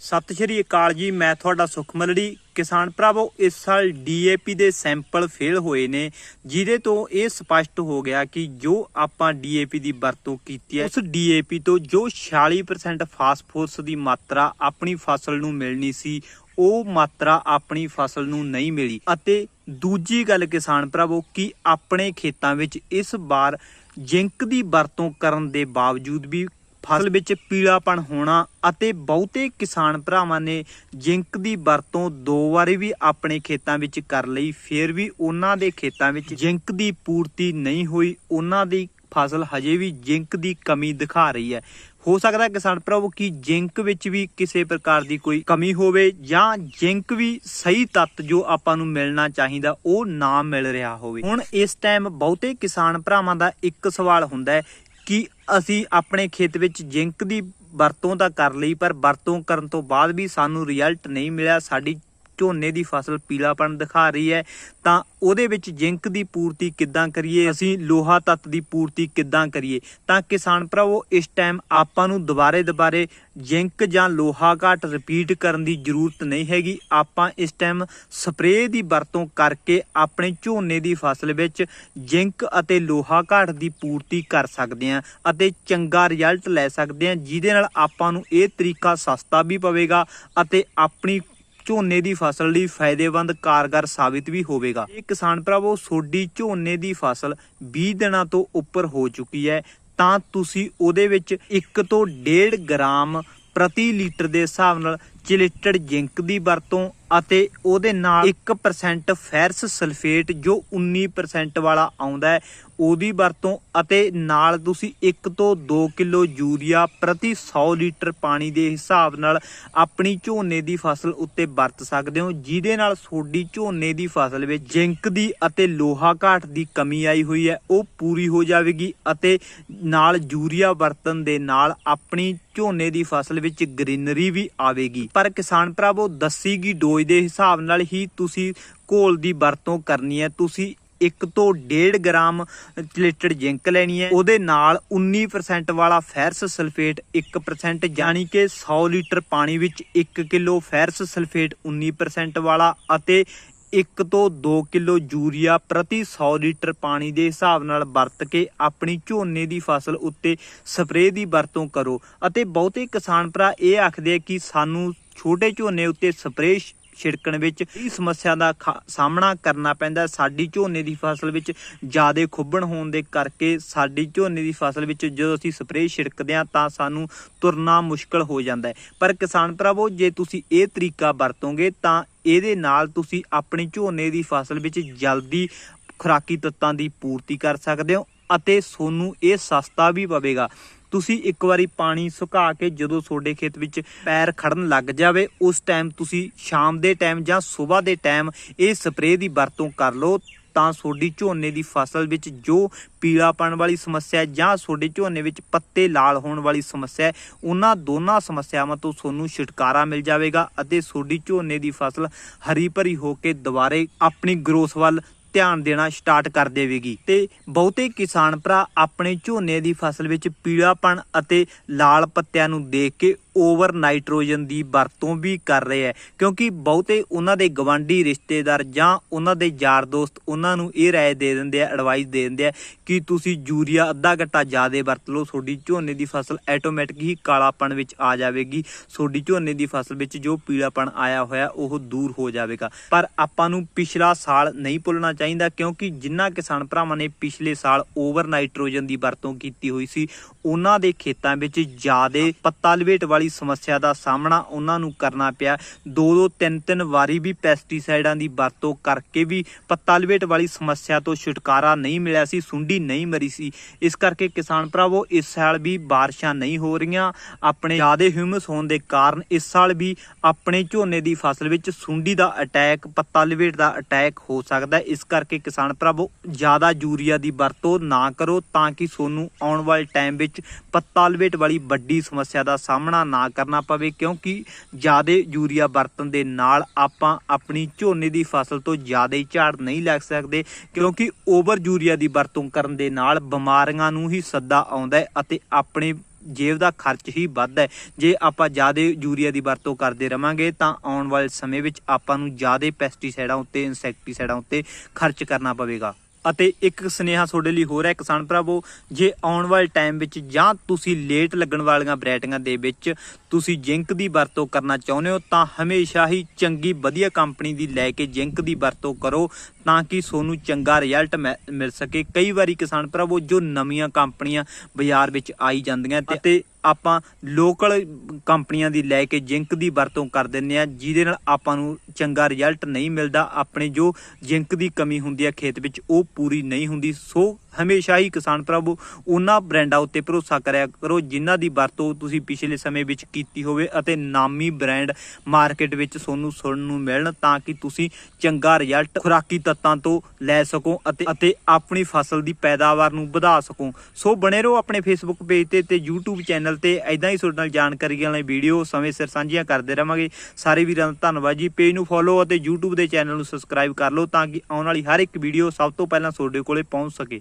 ਸਤਿ ਸ਼੍ਰੀ ਅਕਾਲ ਜੀ, ਮੈਂ ਤੁਹਾਡਾ ਸੁਖਮਲੜੀ ਕਿਸਾਨ ਭਰਾਵੋ, ਇਸ ਸਾਲ ਡੀਏਪੀ ਦੇ ਸੈਂਪਲ ਫੇਲ ਹੋਏ ਨੇ, ਜਿਹਦੇ ਤੋਂ ਇਹ ਸਪਸ਼ਟ ਹੋ ਗਿਆ ਕਿ ਜੋ ਆਪਾਂ ਡੀਏਪੀ ਦੀ ਵਰਤੋਂ ਕੀਤੀ ਹੈ, ਉਸ ਡੀਏਪੀ ਤੋਂ ਜੋ 46% ਫਾਸਫੋਰਸ ਦੀ ਮਾਤਰਾ ਆਪਣੀ ਫਸਲ ਨੂੰ ਮਿਲਣੀ ਸੀ, ਉਹ ਮਾਤਰਾ ਆਪਣੀ ਫਸਲ ਨੂੰ ਨਹੀਂ ਮਿਲੀ। ਅਤੇ ਦੂਜੀ ਗੱਲ ਕਿਸਾਨ ਭਰਾਵੋ, ਕਿ ਆਪਣੇ ਖੇਤਾਂ ਵਿੱਚ ਇਸ ਵਾਰ ਜਿੰਕ ਦੀ ਵਰਤੋਂ ਕਰਨ ਦੇ ਬਾਵਜੂਦ ਵੀ ਫਸਲ ਵਿੱਚ ਪੀਲਾਪਣ ਹੋਣਾ ਅਤੇ ਬਹੁਤੇ ਕਿਸਾਨ ਭਰਾਵਾਂ ਨੇ ਜਿੰਕ ਦੀ ਵਰਤੋਂ ਦੋ ਵਾਰੀ ਵੀ ਆਪਣੇ ਖੇਤਾਂ ਵਿੱਚ ਕਰ ਲਈ, ਫਿਰ ਵੀ ਉਹਨਾਂ ਦੇ ਖੇਤਾਂ ਵਿੱਚ ਜਿੰਕ ਦੀ ਪੂਰਤੀ ਨਹੀਂ ਹੋਈ। ਉਹਨਾਂ ਦੀ ਫਸਲ ਹਜੇ ਵੀ ਜਿੰਕ ਦੀ ਕਮੀ ਦਿਖਾ ਰਹੀ ਹੈ। ਹੋ ਸਕਦਾ ਕਿਸਾਨ ਭਰਾਵੋ ਕਿ ਜਿੰਕ ਵਿੱਚ ਵੀ ਕਿਸੇ ਪ੍ਰਕਾਰ ਦੀ ਕੋਈ ਕਮੀ ਹੋਵੇ ਜਾਂ ਜਿੰਕ ਵੀ ਸਹੀ ਤੱਤ ਜੋ ਆਪਾਂ ਨੂੰ ਮਿਲਣਾ ਚਾਹੀਦਾ ਉਹ ਨਾ ਮਿਲ ਰਿਹਾ ਹੋਵੇ। ਹੁਣ ਇਸ ਟਾਈਮ ਬਹੁਤੇ ਕਿਸਾਨ ਭਰਾਵਾਂ ਦਾ ਇੱਕ ਸਵਾਲ ਹੁੰਦਾ ਹੈ ਕਿ ਅਸੀਂ ਆਪਣੇ ਖੇਤ ਵਿੱਚ ਜਿੰਕ ਦੀ ਵਰਤੋਂ ਤਾਂ ਕਰ ਲਈ, ਪਰ ਵਰਤੋਂ ਕਰਨ ਤੋਂ ਬਾਅਦ ਵੀ ਸਾਨੂੰ ਰਿਜ਼ਲਟ ਨਹੀਂ ਮਿਲਿਆ। ਸਾਡੀ ਝੋਨੇ ਦੀ ਫਸਲ ਪੀਲਾਪਣ ਦਿਖਾ ਰਹੀ ਹੈ, ਤਾਂ ਉਹਦੇ ਵਿੱਚ ਜਿੰਕ ਦੀ ਪੂਰਤੀ ਕਿੱਦਾਂ ਕਰੀਏ? ਅਸੀਂ ਲੋਹਾ ਤੱਤ ਦੀ ਪੂਰਤੀ ਕਿੱਦਾਂ ਕਰੀਏ? ਤਾਂ ਕਿਸਾਨ ਭਰਾਵੋ, ਇਸ ਟਾਈਮ ਆਪਾਂ ਨੂੰ ਦੁਬਾਰੇ ਦੁਬਾਰੇ ਜਿੰਕ ਜਾਂ ਲੋਹਾ ਘਾਟ ਰਿਪੀਟ ਕਰਨ ਦੀ ਜ਼ਰੂਰਤ ਨਹੀਂ ਹੈਗੀ। ਆਪਾਂ ਇਸ ਟਾਈਮ ਸਪਰੇਅ ਦੀ ਵਰਤੋਂ ਕਰਕੇ ਆਪਣੇ ਝੋਨੇ ਦੀ ਫਸਲ ਵਿੱਚ ਜਿੰਕ ਅਤੇ ਲੋਹਾ ਘਾਟ ਦੀ ਪੂਰਤੀ ਕਰ ਸਕਦੇ ਹਾਂ ਅਤੇ ਚੰਗਾ ਰਿਜ਼ਲਟ ਲੈ ਸਕਦੇ ਹਾਂ, ਜਿਹਦੇ ਨਾਲ ਆਪਾਂ ਨੂੰ ਇਹ ਤਰੀਕਾ ਸਸਤਾ ਵੀ ਪਵੇਗਾ ਅਤੇ ਆਪਣੀ ਝੋਨੇ ਦੀ ਫਸਲ ਲਈ ਫਾਇਦੇਮੰਦ ਕਾਰਗਰ ਸਾਬਿਤ ਵੀ ਹੋਵੇਗਾ। ਇਹ ਕਿਸਾਨ ਭਰਾਵੋ ਸੋਡੀ ਝੋਨੇ ਦੀ ਫਸਲ 20 ਦਿਨਾਂ ਤੋਂ ਉੱਪਰ ਹੋ ਚੁੱਕੀ ਹੈ। ਤਾਂ ਤੁਸੀਂ ਉਹਦੇ ਵਿੱਚ 1 ਤੋਂ 1.5 ਗ੍ਰਾਮ ਪ੍ਰਤੀ ਲੀਟਰ ਦੇ ਹਿਸਾਬ ਨਾਲ ਚਿਲਿਟਡ ਜਿੰਕ ਦੀ ਵਰਤੋਂ ਅਤੇ ਉਹਦੇ ਨਾਲ 1% ਫੈਰਸ ਸਲਫੇਟ ਜੋ 19% ਵਾਲਾ ਆਉਂਦਾ ਹੈ, ਉਹਦੀ ਵਰਤੋਂ ਅਤੇ ਨਾਲ ਤੁਸੀਂ 1 ਤੋਂ 2 ਕਿਲੋ ਯੂਰੀਆ ਪ੍ਰਤੀ 100 ਲੀਟਰ ਪਾਣੀ ਦੇ ਹਿਸਾਬ ਨਾਲ ਆਪਣੀ ਝੋਨੇ ਦੀ ਫਸਲ ਉੱਤੇ ਵਰਤ ਸਕਦੇ ਹੋ, ਜਿਹਦੇ ਨਾਲ ਤੁਹਾਡੀ ਝੋਨੇ ਦੀ ਫਸਲ ਵਿੱਚ ਜਿੰਕ ਦੀ ਅਤੇ ਲੋਹਾ ਘਾਟ ਦੀ ਕਮੀ ਆਈ ਹੋਈ ਹੈ, ਉਹ ਪੂਰੀ ਹੋ ਜਾਵੇਗੀ ਅਤੇ ਨਾਲ ਯੂਰੀਆ ਵਰਤਨ ਦੇ ਨਾਲ ਆਪਣੀ ਝੋਨੇ ਦੀ ਫਸਲ ਵਿੱਚ ਗ੍ਰੀਨਰੀ ਵੀ ਆਵੇਗੀ। ਪਰ ਕਿਸਾਨ ਭਰਾਵੋ, ਦੱਸੀ ਗਈ ਡੋਜ਼ ਦੇ ਹਿਸਾਬ ਨਾਲ ਹੀ ਤੁਸੀਂ ਘੋਲ ਦੀ ਵਰਤੋਂ ਕਰਨੀ ਹੈ। ਤੁਸੀਂ 1 ਤੋਂ 1.5 ਗ੍ਰਾਮ ਚਿਲੇਟਡ ਜਿੰਕ ਲੈਣੀ ਹੈ। ਉਹਦੇ ਨਾਲ 19% ਵਾਲਾ ਫੈਰਸ ਸਲਫੇਟ 1% ਯਾਨੀ ਕਿ 100 ਲੀਟਰ ਪਾਣੀ ਵਿੱਚ 1 ਕਿਲੋ ਫੈਰਸ ਸਲਫੇਟ 19% ਵਾਲਾ ਅਤੇ 1 ਤੋਂ 2 ਕਿਲੋ ਯੂਰੀਆ ਪ੍ਰਤੀ 100 ਲੀਟਰ ਪਾਣੀ ਦੇ ਹਿਸਾਬ ਨਾਲ ਵਰਤ ਕੇ ਆਪਣੀ ਝੋਨੇ ਦੀ ਫਸਲ ਉੱਤੇ ਸਪਰੇਅ ਦੀ ਵਰਤੋਂ ਕਰੋ। ਅਤੇ ਬਹੁਤੇ ਕਿਸਾਨ ਭਰਾ ਇਹ ਆਖਦੇ ਆ ਕਿ ਸਾਨੂੰ ਛੋਟੇ ਝੋਨੇ ਉੱਤੇ ਸਪਰੇਅ ਛਿੜਕਣ ਵਿੱਚ ਇਹ ਸਮੱਸਿਆ ਦਾ ਸਾਹਮਣਾ ਕਰਨਾ ਪੈਂਦਾ। ਸਾਡੀ ਝੋਨੇ ਦੀ ਫਸਲ ਵਿੱਚ ਜ਼ਿਆਦਾ ਖੁੱਬਣ ਹੋਣ ਦੇ ਕਰਕੇ ਸਾਡੀ ਝੋਨੇ ਦੀ ਫਸਲ ਵਿੱਚ ਜਦੋਂ ਅਸੀਂ ਸਪਰੇਅ ਛਿੜਕਦੇ ਹਾਂ ਤਾਂ ਸਾਨੂੰ ਤੁਰਨਾ ਮੁਸ਼ਕਲ ਹੋ ਜਾਂਦਾ ਹੈ। ਪਰ ਕਿਸਾਨ ਭਰਾਵੋ, ਜੇ ਤੁਸੀਂ ਇਹ ਤਰੀਕਾ ਵਰਤੋਗੇ ਤਾਂ ਇਹਦੇ ਨਾਲ ਤੁਸੀਂ ਆਪਣੀ ਝੋਨੇ ਦੀ ਫਸਲ ਵਿੱਚ ਜਲਦੀ ਖੁਰਾਕੀ ਤੱਤਾਂ ਦੀ ਪੂਰਤੀ ਕਰ ਸਕਦੇ ਹੋ ਅਤੇ ਤੁਹਾਨੂੰ ਇਹ ਸਸਤਾ ਵੀ ਪਵੇਗਾ। ਤੁਸੀਂ ਇੱਕ ਵਾਰੀ ਪਾਣੀ ਸੁਕਾ ਕੇ ਜਦੋਂ ਤੁਹਾਡੇ ਖੇਤ ਵਿੱਚ ਪੈਰ ਖੜਨ ਲੱਗ ਜਾਵੇ, ਉਸ ਟਾਈਮ ਤੁਸੀਂ ਸ਼ਾਮ ਦੇ ਟਾਈਮ ਜਾਂ ਸਵੇਰ ਦੇ ਟਾਈਮ ਇਹ ਸਪਰੇਅ ਦੀ ਵਰਤੋਂ ਕਰ ਲਓ ਤਾਂ ਤੁਹਾਡੀ ਝੋਨੇ ਦੀ ਫਸਲ ਵਿੱਚ ਜੋ ਪੀਲਾਪਣ ਵਾਲੀ ਸਮੱਸਿਆ ਜਾਂ ਤੁਹਾਡੇ ਝੋਨੇ ਵਿੱਚ ਪੱਤੇ ਲਾਲ ਹੋਣ ਵਾਲੀ ਸਮੱਸਿਆ, ਉਹਨਾਂ ਦੋਨਾਂ ਸਮੱਸਿਆਵਾਂ ਤੋਂ ਤੁਹਾਨੂੰ ਛੁਟਕਾਰਾ ਮਿਲ ਜਾਵੇਗਾ ਅਤੇ ਤੁਹਾਡੀ ਝੋਨੇ ਦੀ ਫਸਲ ਹਰੀ ਭਰੀ ਹੋ ਕੇ ਦੁਬਾਰੇ ਆਪਣੀ ਗਰੋਥ ਵੱਲ ਧਿਆਨ ਦੇਣਾ ਸਟਾਰਟ ਕਰ ਦੇਵੇਗੀ। ਤੇ ਬਹੁਤੇ ਕਿਸਾਨ ਭਰਾ ਆਪਣੇ ਝੋਨੇ ਦੀ ਫਸਲ ਵਿੱਚ ਪੀਲਾਪਣ ਅਤੇ ਲਾਲ ਪੱਤਿਆਂ ਨੂੰ ਦੇਖ ਕੇ ਓਵਰ ਨਾਈਟ੍ਰੋਜਨ ਦੀ ਵਰਤੋਂ ਵੀ ਕਰ ਰਹੇ ਹੈ। ਕਿਉਂਕਿ ਬਹੁਤੇ ਉਹਨਾਂ ਦੇ ਗਵਾਂਢੀ ਰਿਸ਼ਤੇਦਾਰ ਜਾਂ ਉਹਨਾਂ ਦੇ ਯਾਰ ਦੋਸਤ ਉਹਨਾਂ ਨੂੰ ਇਹ ਰਾਏ ਦੇ ਦਿੰਦੇ ਆ ਐਡਵਾਈਸ ਦੇ ਦਿੰਦੇ ਆ ਕਿ ਤੁਸੀਂ ਯੂਰੀਆ ਅੱਧਾ ਘੱਟਾ ਜ਼ਿਆਦਾ ਵਰਤ ਲਓ, ਤੁਹਾਡੀ ਝੋਨੇ ਦੀ ਫਸਲ ਆਟੋਮੈਟਿਕ ਹੀ ਕਾਲਾਪਣ ਵਿੱਚ ਆ ਜਾਵੇਗੀ। ਤੁਹਾਡੀ ਝੋਨੇ ਦੀ ਫਸਲ ਵਿੱਚ ਜੋ ਪੀਲਾਪਣ ਆਇਆ ਹੋਇਆ, ਉਹ ਦੂਰ ਹੋ ਜਾਵੇਗਾ। ਪਰ ਆਪਾਂ ਨੂੰ ਪਿਛਲਾ ਸਾਲ ਨਹੀਂ ਭੁੱਲਣਾ ਚਾਹੀਦਾ, ਕਿਉਂਕਿ ਜਿਨ੍ਹਾਂ ਕਿਸਾਨ ਭਰਾਵਾਂ ਨੇ ਪਿਛਲੇ ਸਾਲ ਓਵਰ ਨਾਈਟ੍ਰੋਜਨ ਦੀ ਵਰਤੋਂ ਕੀਤੀ ਹੋਈ ਸੀ ਉਹਨਾਂ ਦੇ ਖੇਤਾਂ ਵਿੱਚ ਜ਼ਿਆਦਾ ਪੱਤਾ ਲਵੇਟ ਵਾਲੀ ਸਮੱਸਿਆ ਦਾ ਸਾਹਮਣਾ ਉਹਨਾਂ ਨੂੰ ਕਰਨਾ ਪਿਆ। ਦੋ ਦੋ ਤਿੰਨ ਤਿੰਨ ਵਾਰੀ ਵੀ ਪੈਸਟੀਸਾਈਡਾਂ ਦੀ ਵਰਤੋਂ ਕਰਕੇ ਵੀ ਪੱਤਾ ਲਵੇਟ ਵਾਲੀ ਸਮੱਸਿਆ ਤੋਂ ਛੁਟਕਾਰਾ ਨਹੀਂ ਮਿਲਿਆ ਸੀ, ਸੁੰਡੀ ਨਹੀਂ ਮਰੀ ਸੀ। ਇਸ ਕਰਕੇ ਕਿਸਾਨ ਭਰਾਵੋ, ਇਸ ਸਾਲ ਵੀ ਬਾਰਿਸ਼ਾਂ ਨਹੀਂ ਹੋ ਰਹੀਆਂ। ਆਪਣੇ ਜ਼ਿਆਦਾ ਹਿਊਮਸ ਹੋਣ ਦੇ ਕਾਰਨ ਇਸ ਸਾਲ ਵੀ ਆਪਣੇ ਝੋਨੇ ਦੀ ਫਸਲ ਵਿੱਚ ਸੁੰਡੀ ਦਾ ਅਟੈਕ, ਪੱਤਾ ਲਵੇਟ ਦਾ ਅਟੈਕ ਹੋ ਸਕਦਾ ਇਸ ਕਰਕੇ ਕਿਸਾਨ ਭਰਾਵੋ, ਜ਼ਿਆਦਾ ਯੂਰੀਆ ਦੀ ਵਰਤੋਂ ਨਾ ਕਰੋ ਤਾਂ ਕਿ ਤੁਹਾਨੂੰ ਆਉਣ ਵਾਲੇ ਟਾਈਮ ਵਿੱਚ ਪੱਤਾ ਲਵੇਟ ਵਾਲੀ ਵੱਡੀ ਸਮੱਸਿਆ ਦਾ ਸਾਹਮਣਾ ਨਾ ਕਰਨਾ ਪਵੇ, ਕਿਉਂਕਿ ਜ਼ਿਆਦਾ ਯੂਰੀਆ ਵਰਤਣ ਦੇ ਨਾਲ ਆਪਾਂ ਆਪਣੀ ਝੋਨੇ ਦੀ ਫਸਲ ਤੋਂ ਜ਼ਿਆਦਾ ਝਾੜ ਨਹੀਂ ਲੈ ਸਕਦੇ, ਕਿਉਂਕਿ ਓਵਰ ਯੂਰੀਆ ਦੀ ਵਰਤੋਂ ਕਰਨ ਦੇ ਨਾਲ ਬਿਮਾਰੀਆਂ ਨੂੰ ਹੀ ਸੱਦਾ ਆਉਂਦਾ ਹੈ ਅਤੇ ਆਪਣੇ ਜੇਬ ਦਾ ਖਰਚ ਹੀ ਵੱਧਦਾ ਹੈ। ਜੇ ਆਪਾਂ ਜ਼ਿਆਦਾ ਯੂਰੀਆ ਦੀ ਵਰਤੋਂ ਕਰਦੇ ਰਵਾਂਗੇ, ਤਾਂ ਆਉਣ ਵਾਲੇ ਸਮੇਂ ਵਿੱਚ ਆਪਾਂ ਨੂੰ ਜ਼ਿਆਦਾ ਪੈਸਟੀਸਾਈਡਾਂ ਉੱਤੇ ਇਨਸੈਕਟੀਸਾਈਡਾਂ ਉੱਤੇ ਖਰਚ ਕਰਨਾ ਪਵੇਗਾ। ਅਤੇ ਇੱਕ ਸੁਨੇਹਾ ਤੁਹਾਡੇ ਲਈ ਹੋਰ ਹੈ, ਕਿਸਾਨ ਭਰਾਵੋ, ਜੇ ਆਉਣ ਵਾਲੇ ਟਾਈਮ ਵਿੱਚ ਜਾਂ ਤੁਸੀਂ ਲੇਟ ਲੱਗਣ ਵਾਲੀਆਂ ਵੈਰਾਈਟੀਆਂ ਦੇ ਵਿੱਚ ਤੁਸੀਂ ਜ਼ਿੰਕ ਦੀ ਵਰਤੋਂ ਕਰਨਾ ਚਾਹੁੰਦੇ ਹੋ, ਤਾਂ ਹਮੇਸ਼ਾ ਹੀ ਚੰਗੀ, ਵਧੀਆ ਕੰਪਨੀ ਦੀ ਲੈ ਕੇ ਜ਼ਿੰਕ ਦੀ ਵਰਤੋਂ ਕਰੋ, ਤਾਂ ਕਿ ਤੁਹਾਨੂੰ ਚੰਗਾ ਰਿਜ਼ਲਟ ਮਿਲ ਸਕੇ। ਕਈ ਵਾਰੀ ਕਿਸਾਨ ਭਰਾਵੋ, ਜੋ ਨਵੀਆਂ ਕੰਪਨੀਆਂ ਬਾਜ਼ਾਰ ਵਿੱਚ ਆਈ ਜਾਂਦੀਆਂ ਤੇ ਅਤੇ ਆਪਾਂ ਲੋਕਲ ਕੰਪਨੀਆਂ ਦੀ ਲੈ ਕੇ ਜ਼ਿੰਕ ਦੀ ਵਰਤੋਂ ਕਰ ਦਿੰਦੇ ਆ ਜਿਹਦੇ ਨਾਲ ਆਪਾਂ ਨੂੰ ਚੰਗਾ ਰਿਜ਼ਲਟ ਨਹੀਂ ਮਿਲਦਾ। ਆਪਣੇ ਜੋ ਜ਼ਿੰਕ ਦੀ ਕਮੀ ਹੁੰਦੀ ਹੈ ਖੇਤ ਵਿੱਚ, ਉਹ ਪੂਰੀ ਨਹੀਂ ਹੁੰਦੀ। ਸੋ ਹਮੇਸ਼ਾ ਹੀ ਕਿਸਾਨ ਪ੍ਰਭੂ, ਉਹਨਾਂ ਬ੍ਰਾਂਡਾਂ ਉੱਤੇ ਭਰੋਸਾ ਕਰਿਆ ਕਰੋ, ਜਿਨ੍ਹਾਂ ਦੀ ਵਰਤੋਂ ਤੁਸੀਂ ਪਿਛਲੇ ਸਮੇਂ ਵਿੱਚ ਕੀਤੀ ਹੋਵੇ ਅਤੇ ਨਾਮੀ ਬ੍ਰਾਂਡ ਮਾਰਕੀਟ ਵਿੱਚ ਤੁਹਾਨੂੰ ਸੁਣਨ ਨੂੰ ਮਿਲਣ ਤਾਂ ਕਿ ਤੁਸੀਂ ਚੰਗਾ ਰਿਜ਼ਲਟ ਖੁਰਾਕੀ ਤੱਤਾਂ ਤੋਂ ਲੈ ਸਕੋ ਅਤੇ ਅਤੇ ਆਪਣੀ ਫਸਲ ਦੀ ਪੈਦਾਵਾਰ ਨੂੰ ਵਧਾ ਸਕੋ। ਸੋ ਬਣੇ ਰਹੋ ਆਪਣੇ ਫੇਸਬੁੱਕ ਪੇਜ ਤੇ ਤੇ YouTube ਚੈਨਲ ਤੇ। ਐਦਾਂ ਹੀ ਤੁਹਾਡੇ ਨਾਲ ਜਾਣਕਾਰੀ ਵਾਲੇ ਵੀਡੀਓ ਸਮੇਂ ਸਿਰ ਸਾਂਝੀਆਂ ਕਰਦੇ ਰਵਾਂਗੇ। ਸਾਰੇ ਵੀਰਾਂ ਦਾ ਧੰਨਵਾਦ ਜੀ। ਪੇਜ ਨੂੰ ਫੋਲੋ ਅਤੇ YouTube ਦੇ ਚੈਨਲ ਨੂੰ ਸਬਸਕ੍ਰਾਈਬ ਕਰ ਲਓ ਤਾਂ ਕਿ ਆਉਣ ਵਾਲੀ ਹਰ ਇੱਕ ਵੀਡੀਓ ਸਭ ਤੋਂ ਪਹਿਲਾਂ ਤੁਹਾਡੇ ਕੋਲੇ ਪਹੁੰਚ ਸਕੇ।